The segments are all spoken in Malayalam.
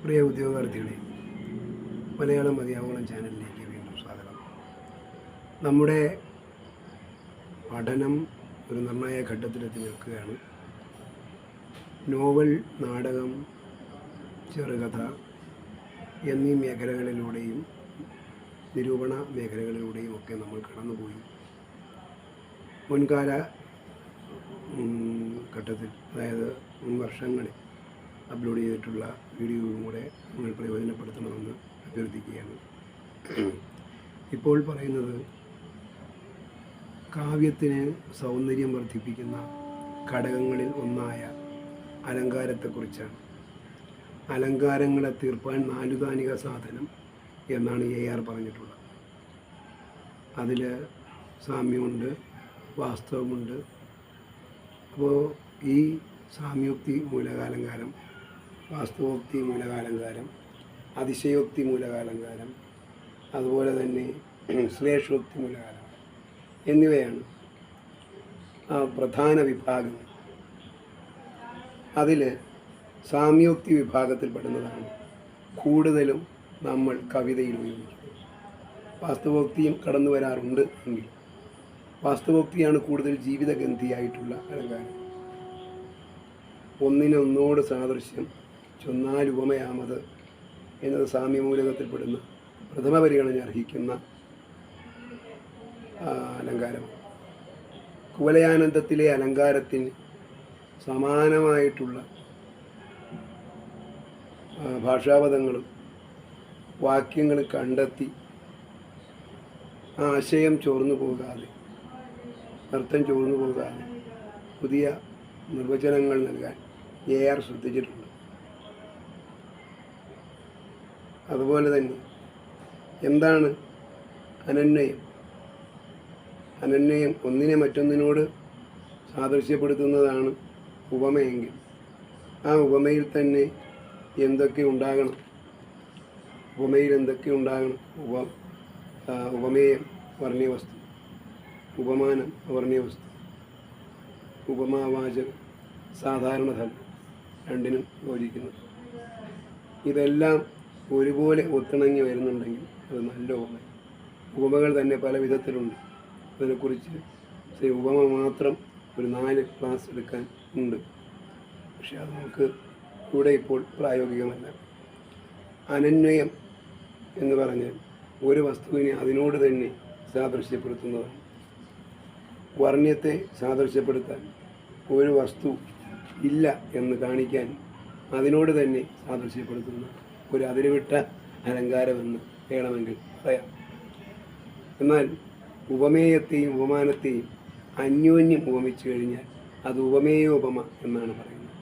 പ്രിയ ഉദ്യോഗാർത്ഥികളെ മലയാളം മതിയാവോളം ചാനലിലേക്ക് വീണ്ടും സ്വാഗതം. നമ്മുടെ പഠനം ഒരു നിർണായക ഘട്ടത്തിലെത്തി നിൽക്കുകയാണ്. നോവൽ നാടകം ചെറുകഥ എന്നീ മേഖലകളിലൂടെയും നിരൂപണ മേഖലകളിലൂടെയും ഒക്കെ നമ്മൾ കടന്നുപോയി. മുൻകാല ഘട്ടത്തിൽ അതായത് മുൻ വർഷങ്ങളിൽ അപ്ലോഡ് ചെയ്തിട്ടുള്ള വീഡിയോയും കൂടെ നിങ്ങൾ പ്രയോജനപ്പെടുത്തണമെന്ന് അഭ്യർത്ഥിക്കുകയാണ്. ഇപ്പോൾ പറയുന്നത് കാവ്യത്തിന് സൗന്ദര്യം വർദ്ധിപ്പിക്കുന്ന ഘടകങ്ങളിൽ ഒന്നായ അലങ്കാരത്തെക്കുറിച്ചാണ്. അലങ്കാരങ്ങളെ തീർപ്പാൻ നാലുദാനിക സാധനം എന്നാണ് എ ആർ പറഞ്ഞിട്ടുള്ളത്. അതിൽ സാമ്യമുണ്ട് വാസ്തവമുണ്ട്. അപ്പോൾ ഈ സാമ്യോക്തി മൂലകാലങ്കാരം വാസ്തവോക്തി മൂലകാലങ്കാരം അതിശയോക്തി മൂലകാലങ്കാരം അതുപോലെ തന്നെ ശ്ലേഷോക്തി മൂലകാലങ്കാരം എന്നിവയാണ് പ്രധാന വിഭാഗങ്ങൾ. അതിൽ സാമ്യോക്തി വിഭാഗത്തിൽപ്പെടുന്നതാണ് കൂടുതലും നമ്മൾ കവിതയിൽ ഉപയോഗിക്കുന്നത്. വാസ്തവോക്തിയും കടന്നു വരാറുണ്ട് എങ്കിൽ വാസ്തവോക്തിയാണ് കൂടുതൽ ജീവിതഗന്ധിയായിട്ടുള്ള അലങ്കാരം. ഒന്നിനൊന്നോട് സാദൃശ്യം ചൊന്നാൽ ഉപമയാമത് എന്നത് സാമ്യമൂലകത്തിൽപ്പെടുന്ന പ്രഥമ പരിഗണന അർഹിക്കുന്ന അലങ്കാരമാണ് കുവലയാനന്ദത്തിലെ അലങ്കാരത്തിന് സമാനമായിട്ടുള്ള ഭാഷാപദങ്ങളും വാക്യങ്ങളും കണ്ടെത്തി ആശയം ചോർന്നു പോകാതെ അർത്ഥം ചോർന്നു പോകാതെ പുതിയ നിർവചനങ്ങൾ നൽകാൻ എ ആർ ശ്രദ്ധിച്ചിട്ടുണ്ട്. അതുപോലെ തന്നെ. എന്താണ് അനന്വയം? അനന്വയം ഒന്നിനെ മറ്റൊന്നിനോട് സാദൃശ്യപ്പെടുത്തുന്നതാണ് ഉപമയെങ്കിൽ. ആ ഉപമയിൽ തന്നെ എന്തൊക്കെ ഉണ്ടാകണം? ഉപമയിൽ എന്തൊക്കെ ഉണ്ടാകണം? ഉപ ഉപമേയം വർണീയ വസ്തു. ഉപമാനം അവർണ്യവസ്തു ഉപമാവാചകം സാധാരണ ഫലം രണ്ടിനും യോജിക്കുന്നത് ഇതെല്ലാം ഒരുപോലെ ഒത്തിണങ്ങി വരുന്നുണ്ടെങ്കിൽ അത് നല്ല ഉപമ. ഉപമകൾ തന്നെ പല വിധത്തിലുണ്ട്. അതിനെക്കുറിച്ച് ഉപമ മാത്രം ഒരു നാല് ക്ലാസ് എടുക്കാൻ ഉണ്ട്. പക്ഷെ അത് നമുക്ക് ഇവിടെ ഇപ്പോൾ പ്രായോഗികമല്ല. അനന്വയം എന്ന് പറഞ്ഞാൽ ഒരു വസ്തുവിനെ അതിനോട് തന്നെ സാദൃശ്യപ്പെടുത്തുന്നതാണ്. വർണ്യത്തെ സാദൃശ്യപ്പെടുത്താൻ ഒരു വസ്തു ഇല്ല എന്ന് കാണിക്കാൻ അതിനോട് തന്നെ സാദൃശ്യപ്പെടുത്തുന്ന ഒരു അതിരുവിട്ട അലങ്കാരമെന്ന് വേണമെങ്കിൽ പറയാം. എന്നാൽ ഉപമേയത്തെയും ഉപമാനത്തെയും അന്യോന്യം ഉപമിച്ചു കഴിഞ്ഞാൽ അത് ഉപമേയോപമ എന്നാണ് പറയുന്നത്.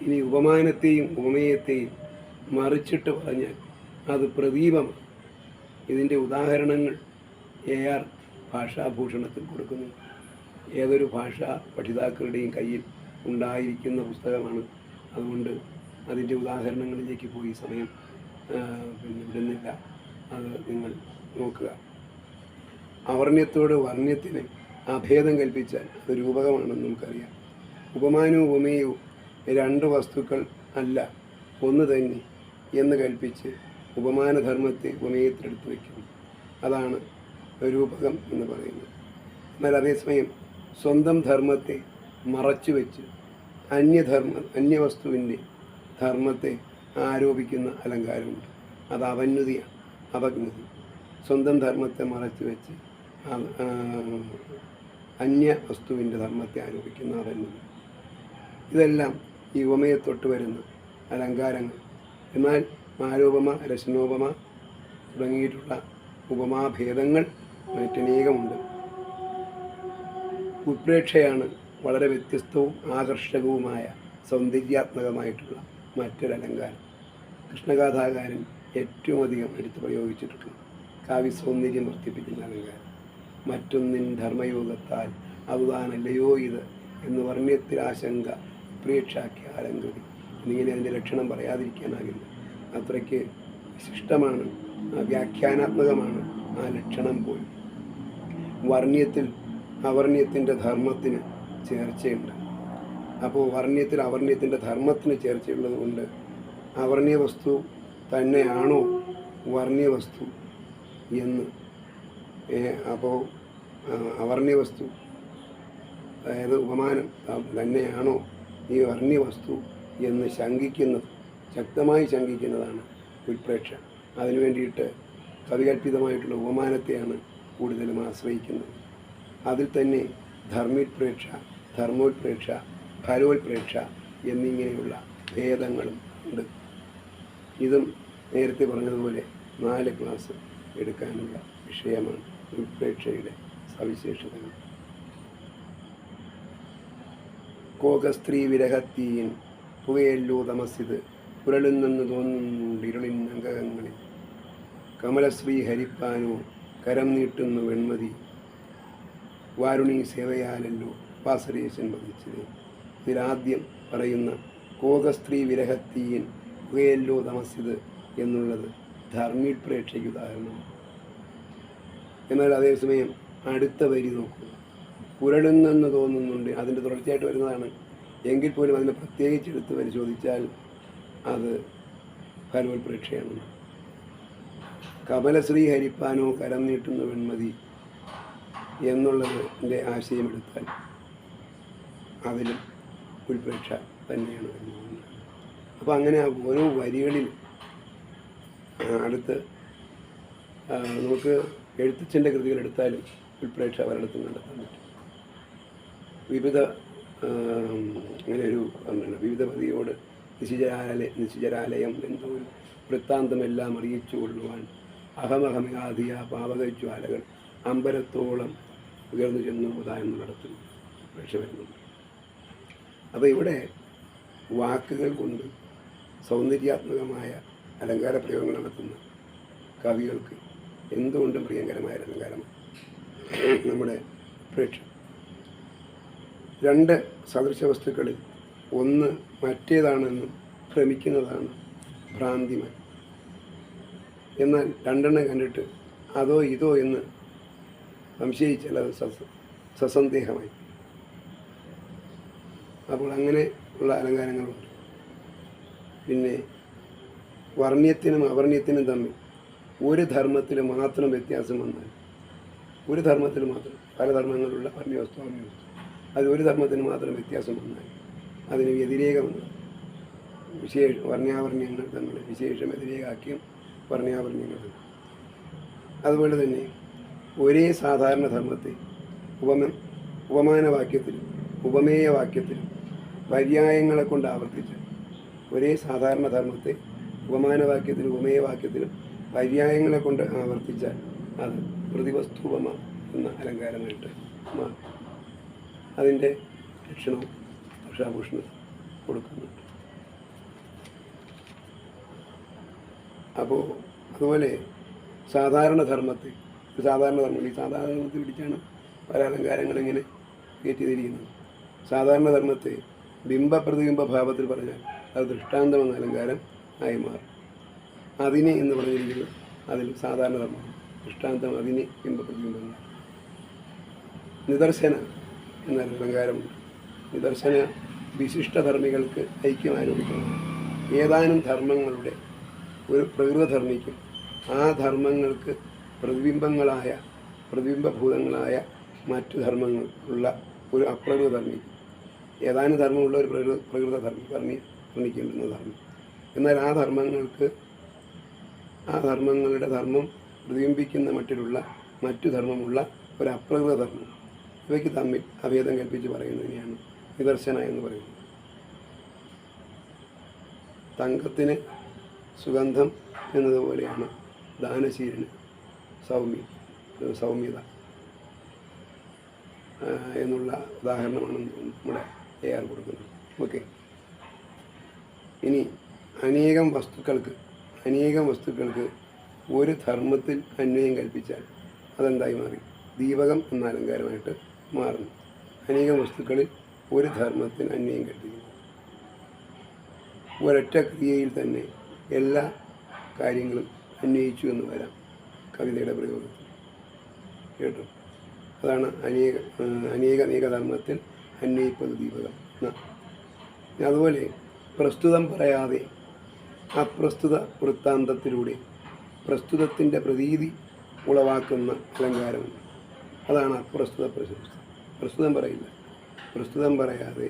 ഇനി ഉപമാനത്തെയും ഉപമേയത്തെയും മറിച്ചിട്ട് പറഞ്ഞാൽ അത് പ്രദീപമാണ്. ഇതിന്റെ ഉദാഹരണങ്ങൾ എ ആർ ഭാഷാഭൂഷണത്തിൽ കൊടുക്കുന്നു. ഏതൊരു ഭാഷാ പഠിതാക്കളുടെയും കയ്യിൽ ഉണ്ടായിരിക്കുന്ന പുസ്തകമാണ്. അതുകൊണ്ട് അതിന്റെ ഉദാഹരണങ്ങളിലേക്ക് പോയി. സമയം പിന്നെ വിടുന്നില്ല. അത് നിങ്ങൾ നോക്കുക. അവർണ്യത്തോട് വർണ്യത്തിന് അഭേദം കൽപ്പിച്ചാൽ അത് രൂപകമാണെന്ന് നമുക്കറിയാം. ഉപമാനവും ഉപമയോ രണ്ട് വസ്തുക്കൾ അല്ല ഒന്ന് തന്നെ എന്ന് കൽപ്പിച്ച് ഉപമാനധർമ്മത്തെ ഉപമേയത്തിലെടുത്ത് വയ്ക്കുന്നു. അതാണ് രൂപകം എന്ന് പറയുന്നത്. എന്നാൽ അതേസമയം സ്വന്തം ധർമ്മത്തെ മറച്ചു വെച്ച് അന്യധർമ്മ അന്യവസ്തുവിന്റെ ധർമ്മത്തെ ആരോപിക്കുന്ന അലങ്കാരമുണ്ട്. അത് അവന്യതയാണ് അപജ്ഞതി സ്വന്തം ധർമ്മത്തെ മറച്ചു വെച്ച് അന്യ വസ്തുവിന്റെ ധർമ്മത്തെ ആരോപിക്കുന്ന അവന്യത ഇതെല്ലാം ഈ ഉപമയെ തൊട്ട് വരുന്ന അലങ്കാരങ്ങൾ. എന്നാൽ മാരോപമ രശനോപമ തുടങ്ങിയിട്ടുള്ള ഉപമാഭേദങ്ങൾ മറ്റനേകമുണ്ട്. ഉത്പ്രേക്ഷയാണ് വളരെ വ്യത്യസ്തവും ആകർഷകവുമായ സൗന്ദര്യാത്മകമായിട്ടുള്ള മറ്റൊരു അലങ്കാരം കൃഷ്ണഗാഥാകാരൻ ഏറ്റവും അധികം എടുത്തു പ്രയോഗിച്ചിട്ടുണ്ട്. കാവ്യ സൗന്ദര്യം വർദ്ധിപ്പിക്കുന്ന അലങ്കാരം. മറ്റൊന്നിൻ ധർമ്മയോഗത്താൽ അവതാനല്ലയോ ഇത് എന്ന് വർണ്യത്തിലാശങ്ക പ്രേക്ഷാക്കി അലങ്കൃതി എന്നിങ്ങനെ അതിന്റെ ലക്ഷണം പറയാതിരിക്കാനാകില്ല. അത്രയ്ക്ക് വിശിഷ്ടമാണ് വ്യാഖ്യാനാത്മകമാണ് ആ ലക്ഷണം പോലും. വർണ്യത്തിൽ അവർണ്യത്തിന്റെ ധർമ്മത്തിന് ചേർച്ചയുണ്ട്. അപ്പോൾ വർണ്യത്തിൽ അവർണ്യത്തിന്റെ ധർമ്മത്തിന് ചേർച്ചയുള്ളത് കൊണ്ട് അവർണീയ വസ്തു തന്നെയാണോ വർണീയ വസ്തു എന്ന്. അപ്പോൾ അവർണ്യ വസ്തു അതായത് ഉപമാനം തന്നെയാണോ ഈ വർണീയ വസ്തു എന്ന് ശങ്കിക്കുന്നത് ശക്തമായി ശങ്കിക്കുന്നതാണ് ഉൽപ്രേക്ഷ. അതിനു വേണ്ടിയിട്ട് കവികൽപ്പിതമായിട്ടുള്ള ഉപമാനത്തെയാണ് കൂടുതലും ആശ്രയിക്കുന്നത്. അതിൽ തന്നെ ധർമ്മോത്പ്രേക്ഷ ധർമ്മോത്പ്രേക്ഷ ഫലോത്പ്രേക്ഷ എന്നിങ്ങനെയുള്ള ഭേദങ്ങളും ഉണ്ട്. ഇതും നേരത്തെ പറഞ്ഞതുപോലെ നാല് ക്ലാസ് എടുക്കാനുള്ള വിഷയമാണ് ഉൾപ്രേക്ഷയുടെ സവിശേഷതകൾ. കോകസ്ത്രീ വിരഹത്തീൻ പുകയല്ലോ തമസിത് പുരളുന്നെന്ന് തോന്നുന്നുണ്ട് ഇരുളിൻ അംഗകങ്ങളിൽ കമലശ്രീ ഹരിപ്പാനോ കരം നീട്ടുന്നു വെൺമതി. വാരുണി സേവയാലല്ലോ വാസരേശൻ വധിച്ചത്. ഇതിലാദ്യം പറയുന്ന കോകസ്ത്രീ വിരഹത്തീയൻ പുകയല്ലോ തമസിത് എന്നുള്ളത് ധർമ്മിപ്രേക്ഷയ്ക്ക് ഉദാഹരണമാണ്. എന്നാൽ അതേസമയം അടുത്ത വരി നോക്കുക പുരളുന്നെന്ന് തോന്നുന്നുണ്ട്. അതിന്റെ തുടർച്ചയായിട്ട് വരുന്നതാണ്. എങ്കിൽ പോലും അതിനെ പ്രത്യേകിച്ച് എടുത്ത് പരിശോധിച്ചാൽ അത് ഫലോത്പ്രേക്ഷയാണ് കമലശ്രീ ഹരിപ്പാനോ കരം നീട്ടുന്ന വെൺമതി എന്നുള്ളതിന്റെ ആശയമെടുത്താൽ അതിലും ഉൽപ്രേക്ഷ തന്നെയാണ് അപ്പോൾ അങ്ങനെ ഓരോ വരികളിൽ അടുത്ത് നമുക്ക് എഴുത്തച്ഛന്റെ കൃതികൾ എടുത്താലും ഉൾപ്രേക്ഷ പലയിടത്തും കണ്ടെത്താൻ പറ്റും. വിവിധ അങ്ങനെ ഒരു വിവിധ പതിയോട് നിശിചരാലയ നിശിചരാലയം എന്തോ വൃത്താന്തമെല്ലാം അറിയിച്ചു കൊള്ളുവാൻ അഹമഹമയാധിയ പാവകജ്വാലകൾ അമ്പലത്തോളം ഉയർന്നു ചെന്നു നടത്തുന്നു. പ്രേക്ഷ വരുന്നുണ്ട്. അപ്പോൾ ഇവിടെ വാക്കുകൾ കൊണ്ട് സൗന്ദര്യാത്മകമായ അലങ്കാര പ്രയോഗങ്ങൾ നടത്തുന്ന കവികൾക്ക് എന്തുകൊണ്ടും പ്രിയങ്കരമായ അലങ്കാരമാണ്. നമ്മുടെ പ്രേക്ഷ രണ്ട് സദൃശ വസ്തുക്കളിൽ ഒന്ന് മറ്റേതാണെന്നും ഭ്രമിക്കുന്നതാണ് ഭ്രാന്തിമൻ. എന്നാൽ രണ്ടെണ്ണം കണ്ടിട്ട് അതോ ഇതോ എന്ന് സംശയിച്ചാൽ അത് സസ സസന്ദേഹമായി. അപ്പോൾ അങ്ങനെ ഉള്ള അലങ്കാരങ്ങളുണ്ട്. പിന്നെ വർണ്യത്തിനും അവർണീയത്തിനും തമ്മിൽ ഒരു ധർമ്മത്തിൽ മാത്രം വ്യത്യാസം വന്നാൽ ഒരു ധർമ്മത്തിൽ മാത്രം പല ധർമ്മങ്ങളുള്ള വർണ്യവസ്തു അവർണ്യവസ്തു അത് ഒരു ധർമ്മത്തിന് മാത്രം വ്യത്യാസം വന്നാൽ അതിന് വ്യതിരേകം വിശേഷ വർണ്യാവർണ്യങ്ങൾ തമ്മിൽ വിശേഷം വ്യതിരേകാക്കിയും വർണ്യാവർണ്യങ്ങൾ അതുപോലെ തന്നെ ഒരേ സാധാരണ ധർമ്മത്തെ ഉപമ ഉപമാനവാക്യത്തിലും ഉപമേയ വാക്യത്തിലും പര്യായങ്ങളെ കൊണ്ട് ആവർത്തിച്ച് ഒരേ സാധാരണ ധർമ്മത്തെ ഉപമാനവാക്യത്തിലും ഉപമേയവാക്യത്തിലും പര്യായങ്ങളെ കൊണ്ട് ആവർത്തിച്ചാൽ അത് പ്രതിവസ്തുപമ എന്ന അലങ്കാരമായിട്ട് മാറും. അതിന്റെ ലക്ഷണവും ഉഷാഭൂഷണവും കൊടുക്കുന്നുണ്ട്. അപ്പോൾ അതുപോലെ സാധാരണ ധർമ്മത്തെ സാധാരണ ധർമ്മം ഈ സാധാരണ ധർമ്മത്തെ പിടിച്ചാണ് പല അലങ്കാരങ്ങളിങ്ങനെ കയറ്റിയിരിക്കുന്നത് സാധാരണ ധർമ്മത്തെ ബിംബപ്രതിബിംബ ഭാവത്തിൽ പറഞ്ഞാൽ അത് ദൃഷ്ടാന്തം എന്ന അലങ്കാരം ആയി മാറും. അതിനെ എന്ന് പറഞ്ഞിരിക്കുന്നത് അതിൽ സാധാരണ ധർമ്മമാണ് ദൃഷ്ടാന്തം അതിനെ ബിംബപ്രതിബിംബം. നിദർശന എന്നൊരു അലങ്കാരമുണ്ട് നിദർശന വിശിഷ്ടധർമ്മികൾക്ക് ഐക്യം ആരോപിക്കുന്നു ഏതാനും ധർമ്മങ്ങളുടെ ഒരു പ്രകൃതധർമ്മിക്കും ആ ധർമ്മങ്ങൾക്ക് പ്രതിബിംബങ്ങളായ പ്രതിബിംബഭൂതങ്ങളായ മറ്റു ധർമ്മങ്ങൾ ഉള്ള ഒരു അപ്രകൃത ധർമ്മിക്കും ഏതാനും ധർമ്മമുള്ള ഒരു പ്രകൃത പ്രകൃത ധർമ്മ ധർമ്മി ധർമ്മിക്കേണ്ടുന്ന ധർമ്മം. എന്നാൽ ആ ധർമ്മങ്ങൾക്ക് ആ ധർമ്മങ്ങളുടെ ധർമ്മം പ്രതിബിംബിക്കുന്ന മട്ടിലുള്ള മറ്റു ധർമ്മമുള്ള ഒരു അപ്രകൃത ധർമ്മം. ഇവയ്ക്ക് തമ്മിൽ അഭേദം കൽപ്പിച്ച് പറയുന്നതിനെയാണ് നിദർശന എന്ന് പറയുന്നത്. തങ്കത്തിന് സുഗന്ധം എന്നതുപോലെയാണ് ദാനശീലന് സൗമ്യ സൗമ്യത എന്നുള്ള ഉദാഹരണമാണ് നമ്മുടെ എ കൊടുക്കുന്നു. ഓക്കെ ഇനി അനേകം വസ്തുക്കൾക്ക് അനേകം വസ്തുക്കൾക്ക് ഒരു ധർമ്മത്തിൽ അന്വയം കൽപ്പിച്ചാൽ അതെന്തായി മാറി? ദീപകം എന്ന അലങ്കാരമായിട്ട് മാറുന്നു. അനേകം വസ്തുക്കളിൽ ഒരു ധർമ്മത്തിന് അന്വയം കൽപ്പിക്കുന്നു. ഒരൊറ്റ ക്രിയയിൽ തന്നെ എല്ലാ കാര്യങ്ങളും അന്വയിച്ചു എന്ന് വരാം കവിതയുടെ പ്രയോഗത്തിൽ. കേട്ടോ? അതാണ് അനേക അനേക അനേക ധർമ്മത്തിൽ അന്വയിപ്പത് ദീപകം. അതുപോലെ പ്രസ്തുതം പറയാതെ അപ്രസ്തുത വൃത്താന്തത്തിലൂടെ പ്രസ്തുതത്തിന്റെ പ്രതീതി ഉളവാക്കുന്ന അലങ്കാരമുണ്ട് അതാണ് അപ്രസ്തുത പ്രശംസ. പ്രസ്തുതം പറയില്ല. പ്രസ്തുതം പറയാതെ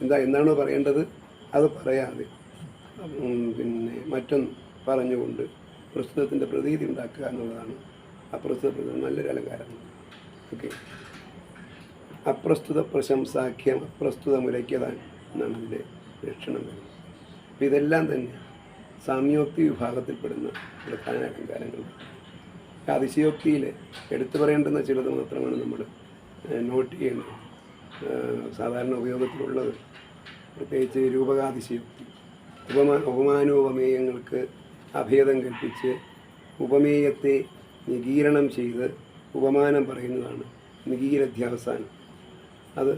എന്താ എന്താണോ പറയേണ്ടത് അത് പറയാതെ. പിന്നെ മറ്റൊന്ന് പറഞ്ഞുകൊണ്ട് പ്രസ്തുതത്തിന്റെ പ്രതീതി ഉണ്ടാക്കുക എന്നുള്ളതാണ് അപ്രസ്തുത പ്രസ്തുതം നല്ലൊരു അലങ്കാരം. ഓക്കെ. അപ്രസ്തുത പ്രശംസാഖ്യം അപ്രസ്തുത മുരയ്ക്കതാൻ എന്നാണ് ഇതിന്റെ ലക്ഷണം. വരുന്നത് അപ്പം ഇതെല്ലാം തന്നെ സാമ്യോക്തി വിഭാഗത്തിൽപ്പെടുന്ന പ്രധാന അലങ്കാരങ്ങൾ. അതിശയോക്തിയിൽ എടുത്തു പറയേണ്ടുന്ന ചിലത് മാത്രമാണ് നമ്മൾ നോട്ട് ചെയ്യുന്നത്. സാധാരണ ഉപയോഗത്തിലുള്ളത് പ്രത്യേകിച്ച് രൂപകാതിശയോക്തി. ഉപമാ ഉപമാനോപമേയങ്ങൾക്ക് അഭേദം കൽപ്പിച്ച് ഉപമേയത്തെ നികീരണം ചെയ്ത് ഉപമാനം പറയുന്നതാണ് നികീരധ്യാവസാനം അത്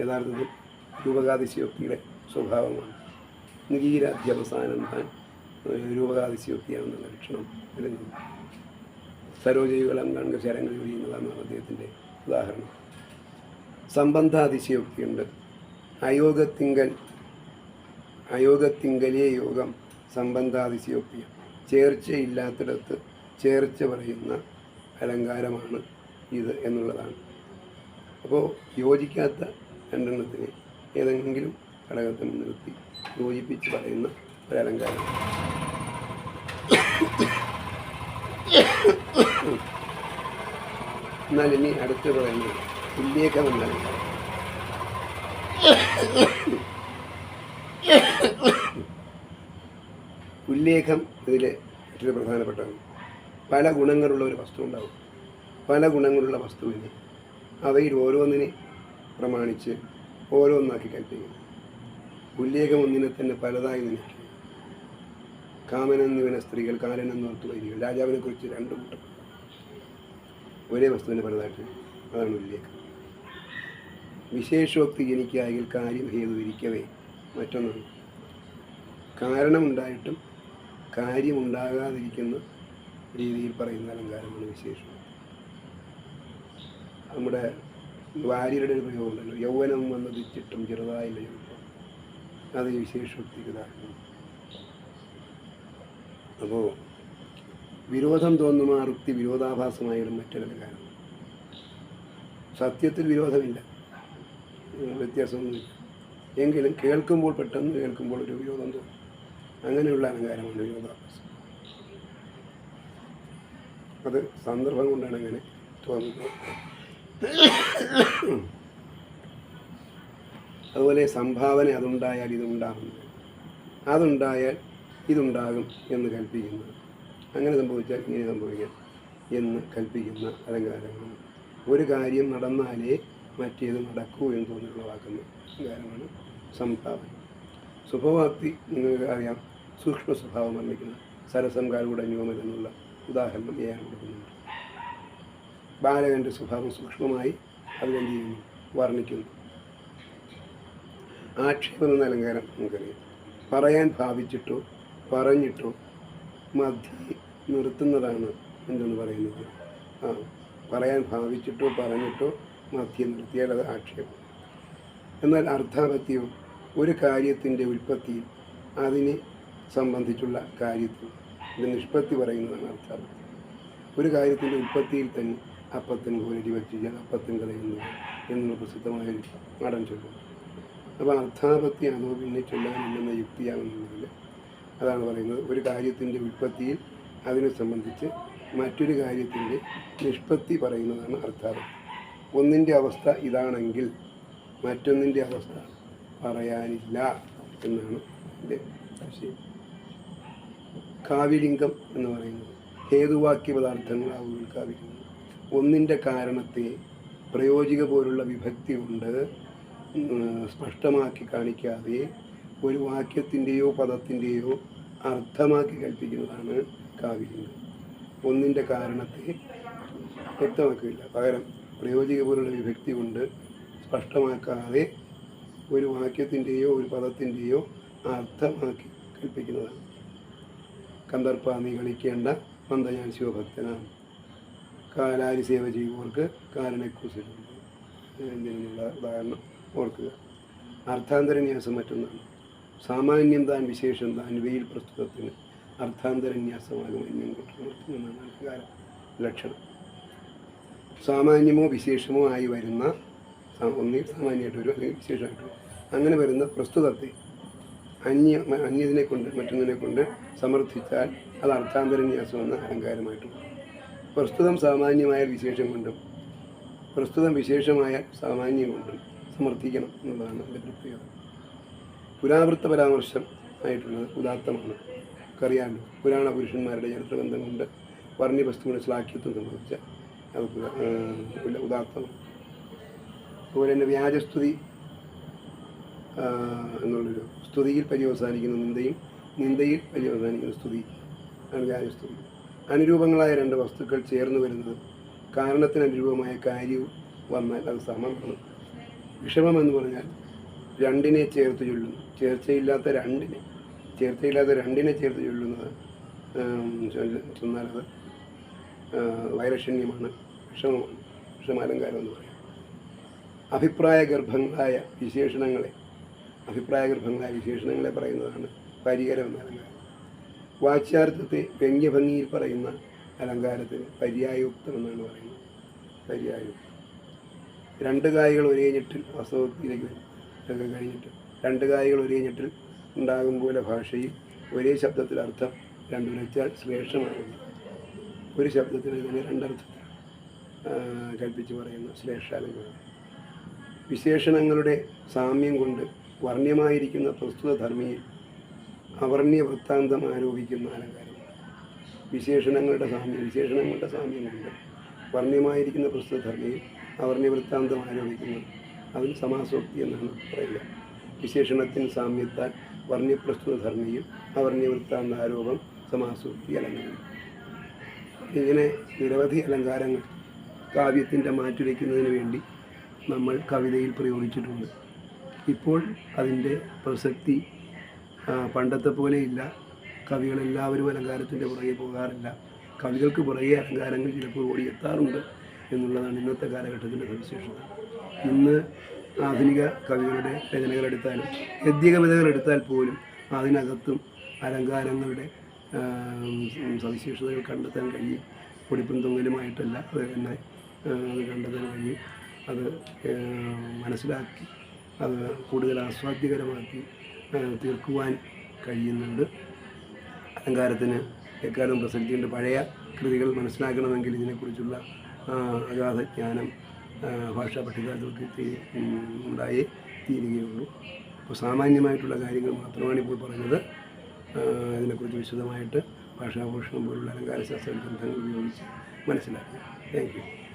യഥാർത്ഥത്തിൽ രൂപകാതിശയോക്തിയുടെ സ്വഭാവമാണ്. നികീര അധ്യവസാനം താൻ രൂപകാതിശയോക്തിയാണെന്നുള്ള ലക്ഷണം വരുന്നു സരോജയുകളും കൺക ശരങ്ങൾ ഒഴിയുന്നതാണ് അദ്ദേഹത്തിന്റെ ഉദാഹരണം. സംബന്ധാതിശയോക്തിയുണ്ട്. അയോഗത്തിങ്കൽ അയോഗത്തിങ്കലേ യോഗം സംബന്ധാതിശയോക്തി ചേർച്ചയില്ലാത്തിടത്ത് ചേർച്ച പറയുന്ന അലങ്കാരമാണ് ഇത് എന്നുള്ളതാണ്. അപ്പോൾ യോജിക്കാത്ത രണ്ടെണ്ണത്തിന് ഏതെങ്കിലും ഘടകത്തിൽ നിർത്തി യോജിപ്പിച്ച് പറയുന്ന ഒരു അലങ്കാരം എന്നാൽ ഇനി അടുത്ത് പറയുന്നത് ഉല്ലേഖം എന്ന അലങ്കാരം. ഉല്ലേഖം ഇതിൽ മറ്റൊരു പ്രധാനപ്പെട്ടതാണ് പല ഗുണങ്ങളുള്ള ഒരു വസ്തു ഉണ്ടാവും. പല ഗുണങ്ങളുള്ള വസ്തുവിനെ അവയിൽ ഓരോന്നിനെ പ്രമാണിച്ച് ഓരോന്നാക്കി കൽപ്പിക്കും ഉല്ലേഖം ഒന്നിനെ തന്നെ പലതായി നിൽക്കും കാമനെന്ന് വീണ സ്ത്രീകൾ കാലനെന്ന് വരികയും വരിക രാജാവിനെ കുറിച്ച് രണ്ട് കൂട്ടം. ഒരേ വസ്തുവിനെ പലതായിട്ട് അതാണ് ഉല്ലേഖം. വിശേഷോക്തി ജനിക്കായെങ്കിൽ കാര്യം ഹേതു ഇരിക്കവേ. മറ്റൊന്നാണ് കാരണമുണ്ടായിട്ടും കാര്യമുണ്ടാകാതിരിക്കുന്ന രീതിയിൽ പറയുന്ന അലങ്കാരമാണ് വിശേഷം. നമ്മുടെ വാര്യരുടെ ഒരു പ്രയോഗമുണ്ടല്ലോ. യൗവനം വന്ന് തിച്ചിട്ടും ചെറുതായില്ല അത് വിശേഷോക്തിക്ക് അപ്പോൾ വിരോധം തോന്നുന്ന ആ വൃത്തി വിരോധാഭാസമായാലും കാരണം സത്യത്തിൽ വിരോധമില്ല. വ്യത്യാസമൊന്നുമില്ല. എങ്കിലും കേൾക്കുമ്പോൾ പെട്ടെന്ന് കേൾക്കുമ്പോൾ ഒരു വിരോധം തോന്നും. അങ്ങനെയുള്ള അലങ്കാരമാണ് വിരോധാഭാസം. അത് സന്ദർഭം കൊണ്ടാണ് അങ്ങനെ തോന്നുന്നത്. അതുപോലെ സംഭാവന അതുണ്ടായാൽ ഇതുണ്ടാകും. അതുണ്ടായാൽ ഇതുണ്ടാകും എന്ന് കൽപ്പിക്കുന്നത് അങ്ങനെ സംഭവിച്ചാൽ ഇങ്ങനെ സംഭവിക്കാം എന്ന് കൽപ്പിക്കുന്ന അലങ്കാരമാണ് ഒരു കാര്യം നടന്നാലേ മറ്റേത് നടക്കൂ എന്ന് തോന്നിയുള്ളവാക്കുന്ന അലങ്കാരമാണ് സംഭാവന. സ്വഭാവാക്തി നിങ്ങൾക്ക് അറിയാം. സൂക്ഷ്മ സ്വഭാവം വർണിക്കുന്ന സരസം എന്നുള്ള ഉദാഹരണം ചെയ്യാൻ കൊടുക്കുന്നുണ്ട്. ബാലകന്റെ സ്വഭാവം സൂക്ഷ്മമായി അതുകൊണ്ട് ചെയ്യുന്നു വർണിക്കുന്നു. ആക്ഷേപം എന്ന അലങ്കാരം നമുക്കറിയാം. പറയാൻ ഭാവിച്ചിട്ടോ പറഞ്ഞിട്ടോ മധ്യ നിർത്തുന്നതാണ് എന്തെന്ന് പറയുന്നത്. ആ പറയാൻ ഭാവിച്ചിട്ടോ പറഞ്ഞിട്ടോ മധ്യം നിർത്തിയാൽ അത് ആക്ഷേപം. എന്നാൽ അർത്ഥാപത്യവും ഒരു കാര്യത്തിന്റെ ഉൽപ്പത്തിയിൽ അതിനെ സംബന്ധിച്ചുള്ള കാര്യത്തിൽ നിഷ്പത്തി പറയുന്നതാണ് അർത്ഥാപത്യം. ഒരു കാര്യത്തിന്റെ ഉൽപ്പത്തിയിൽ തന്നെ അപ്പത്തൻ കോലരി വച്ച് അപ്പത്തിൻ കളയുന്നു എന്നുള്ള പ്രസിദ്ധമായ നാടൻ ചൊല്ലും. അപ്പോൾ അർത്ഥാപത്തി അതോ പിന്നെ ചൊല്ലാനില്ലെന്ന യുക്തിയാണെന്നുള്ളതിൽ അതാണ് പറയുന്നത്. ഒരു കാര്യത്തിന്റെ ഉൽപ്പത്തിയിൽ അതിനെ സംബന്ധിച്ച് മറ്റൊരു കാര്യത്തിന്റെ നിഷ്പത്തി പറയുന്നതാണ് അർത്ഥാപത്തി ഒന്നിന്റെ അവസ്ഥ ഇതാണെങ്കിൽ മറ്റൊന്നിന്റെ അവസ്ഥ പറയാനില്ല എന്നാണ് എന്റെ ആശയം കാവ്യലിംഗം എന്ന് പറയുന്നത്. ഹേതുവാക്യ പദാർത്ഥങ്ങളാവുകയും കാവ്യലിംഗം. ഒന്നിന്റെ കാരണത്തെ പ്രയോജിക പോലുള്ള വിഭക്തി ഉണ്ട് സ്പഷ്ടമാക്കി കാണിക്കാതെ ഒരു വാക്യത്തിന്റെയോ പദത്തിന്റെയോ അർത്ഥമാക്കി കൽപ്പിക്കുന്നതാണ് കാവ്യലിംഗം. ഒന്നിന്റെ കാരണത്തെ വ്യക്തമാക്കില്ല. പകരം പ്രയോജിക പോലുള്ള വിഭക്തി കൊണ്ട് സ്പഷ്ടമാക്കാതെ ഒരു വാക്യത്തിന്റെയോ ഒരു പദത്തിന്റെയോ അർത്ഥമാക്കി കൽപ്പിക്കുന്നതാണ് കന്ദർപ്പ നീ കളിക്കേണ്ട മന്ദ ഞാൻ ശിവഭക്തനാണ്. കാലാരി സേവ ചെയ്യുന്നവർക്ക് കാരണക്കുസലുണ്ട് എന്നുള്ള ഉദാഹരണം ഓർക്കുക. അർത്ഥാന്തരന്യാസം മറ്റൊന്നാണ്. സാമാന്യം താൻ വിശേഷം താൻ വെയിൽ പ്രസ്തുതത്തിന് അർത്ഥാന്തരന്യാസമാകും എന്നും എന്നാണ് അലങ്കാര ലക്ഷണം. സാമാന്യമോ വിശേഷമോ ആയി വരുന്ന ഒന്നേ സാമാന്യമായിട്ട് വരും അല്ലെങ്കിൽ വിശേഷമായിട്ട് വരും. അങ്ങനെ വരുന്ന പ്രസ്തുതത്തെ അന്യ അന്യതിനെ കൊണ്ട് മറ്റൊന്നിനെ കൊണ്ട് സമർത്ഥിച്ചാൽ അത് അർത്ഥാന്തരന്യാസം എന്ന അലങ്കാരമായിട്ട് വരും പ്രസ്തുതം സാമാന്യമായ വിശേഷം കൊണ്ടും പ്രസ്തുതം വിശേഷമായ സാമാന്യം കൊണ്ടും സമർത്ഥിക്കണം എന്നുള്ളതാണ് അതിന്റെ പ്രത്യേകത. പുരാവൃത്ത പരാമർശം ആയിട്ടുള്ളത് ഉദാത്തമാണ്. നമുക്കറിയാമല്ലോ പുരാണ പുരുഷന്മാരുടെ ചരിത്രബന്ധം കൊണ്ട് വർണ്യവസ്തുവിന് ശ്ലാഘ്യത്വം ശ്ലാഖ്യത്വം സംബന്ധിച്ച ഉദാത്തമാണ്. അതുപോലെ തന്നെ വ്യാജസ്തുതി എന്നുള്ളൊരു സ്തുതിയിൽ പര്യവസാനിക്കുന്ന നിന്ദയും നിന്ദയിൽ പര്യവസാനിക്കുന്ന സ്തുതി ആണ് വ്യാജസ്തുതി. അനുരൂപങ്ങളായ രണ്ട് വസ്തുക്കൾ ചേർന്ന് വരുന്നത് കാരണത്തിന് അനുരൂപമായ കാര്യവും വന്നാൽ അത് സമമാണ് വിഷമം എന്ന് പറഞ്ഞാൽ രണ്ടിനെ ചേർത്ത് ചൊല്ലുന്നു. ചേർച്ചയില്ലാത്ത രണ്ടിനെ ചേർച്ചയില്ലാത്ത രണ്ടിനെ ചേർത്ത് ചൊല്ലുന്നത് ചൊന്നാലത് വൈലക്ഷണ്യമാണ് വിഷമമാണ് വിഷമാലങ്കാരം എന്ന് പറയും. അഭിപ്രായ ഗർഭങ്ങളായ വിശേഷണങ്ങളെ അഭിപ്രായ ഗർഭങ്ങളായ വിശേഷണങ്ങളെ പറയുന്നതാണ് പരികരം എന്ന അലങ്കാരം വാച്യാർത്ഥത്തെ വ്യംഗ്യഭംഗിയിൽ പറയുന്ന അലങ്കാരത്തിന് പര്യായുക്തം എന്നാണ് പറയുന്നത്. പര്യായുക്തം. രണ്ട് കായകൾ ഒരേ ഞെട്ടിൽ വാസ്തവത്തിലേക്ക് ഇതൊക്കെ കഴിഞ്ഞിട്ട് രണ്ട് കായകൾ ഒരേ ഞെട്ടിൽ ഉണ്ടാകും പോലെ ഭാഷയിൽ ഒരേ ശബ്ദത്തിൽ അർത്ഥം രണ്ടു വെച്ചാൽ ശ്രേഷ്ഠമാകുന്നു ഒരു ശബ്ദത്തിന് തന്നെ രണ്ടർത്ഥത്തിൽ ആ, കൽപ്പിച്ച് പറയുന്ന ശ്രേഷ്ഠാലങ്കാരം. വിശേഷണങ്ങളുടെ സാമ്യം കൊണ്ട് വർണ്യമായിരിക്കുന്ന പ്രസ്തുത ധർമ്മിയിൽ അവർണ്യ വൃത്താന്തം ആരോപിക്കുന്ന അലങ്കാരം വിശേഷണങ്ങളുടെ സാമ്യം വിശേഷണങ്ങളുടെ സാമ്യം കൊണ്ട് വർണ്യമായിരിക്കുന്ന പ്രസ്തുത ധർമ്മിയിൽ അവർണ്യ വൃത്താന്തം ആരോപിക്കുന്നു. അതിന് സമാസോക്തി എന്നാണ് പറയുക. വിശേഷണത്തിന് സാമ്യത്താൽ വർണ്യപ്രസ്തുതധർമ്മിയും അവർണ്യ വൃത്താന്ത ആരോപം സമാസോക്തി അലങ്കാരം. ഇങ്ങനെ നിരവധി അലങ്കാരങ്ങൾ കാവ്യത്തിന്റെ മാറ്റുരയ്ക്കുന്നതിന് വേണ്ടി നമ്മൾ കവിതയിൽ പ്രയോഗിച്ചിട്ടുണ്ട്. ഇപ്പോൾ അതിന്റെ പ്രസക്തി പണ്ടത്തെ പോലെയില്ല കവികളെല്ലാവരും അലങ്കാരത്തിന്റെ പുറകെ പോകാറില്ല. കവികൾക്ക് പുറകെ അലങ്കാരങ്ങൾ ചിലപ്പോൾ ഓടിയെത്താറുണ്ട് എന്നുള്ളതാണ് ഇന്നത്തെ കാലഘട്ടത്തിന്റെ സവിശേഷത. ഇന്ന് ആധുനിക കവികളുടെ രചനകളെടുത്താലും ഗദ്യകവിതകളെടുത്താൽ പോലും അതിനകത്തും അലങ്കാരങ്ങളുടെ സവിശേഷതകൾ കണ്ടെത്താൻ കഴിയും. പൊടിപ്പും തൊങ്ങലുമായിട്ടല്ല അത് തന്നെ അത് കണ്ടെത്താൻ കഴിയും. അത് മനസ്സിലാക്കി അത് കൂടുതൽ ആസ്വാദ്യകരമാക്കി തീർക്കുവാൻ കഴിയുന്നുണ്ട്. അലങ്കാരത്തിന് എക്കാലം പ്രസക്തിയുണ്ട്. പഴയ കൃതികൾ മനസ്സിലാക്കണമെങ്കിൽ ഇതിനെക്കുറിച്ചുള്ള അഗാധ ജ്ഞാനം ഭാഷാ പഠിതാക്കൾക്ക് ഉണ്ടായേ തീരുകയുള്ളൂ. അപ്പോൾ സാമാന്യമായിട്ടുള്ള കാര്യങ്ങൾ മാത്രമാണ് ഇപ്പോൾ പറഞ്ഞത് ഇതിനെക്കുറിച്ച് വിശദമായിട്ട് ഭാഷാഭൂഷണം പോലുള്ള അലങ്കാരശാസ്ത്ര ഗ്രന്ഥങ്ങൾ ഉപയോഗിച്ച് മനസ്സിലാക്കുക. Thank you.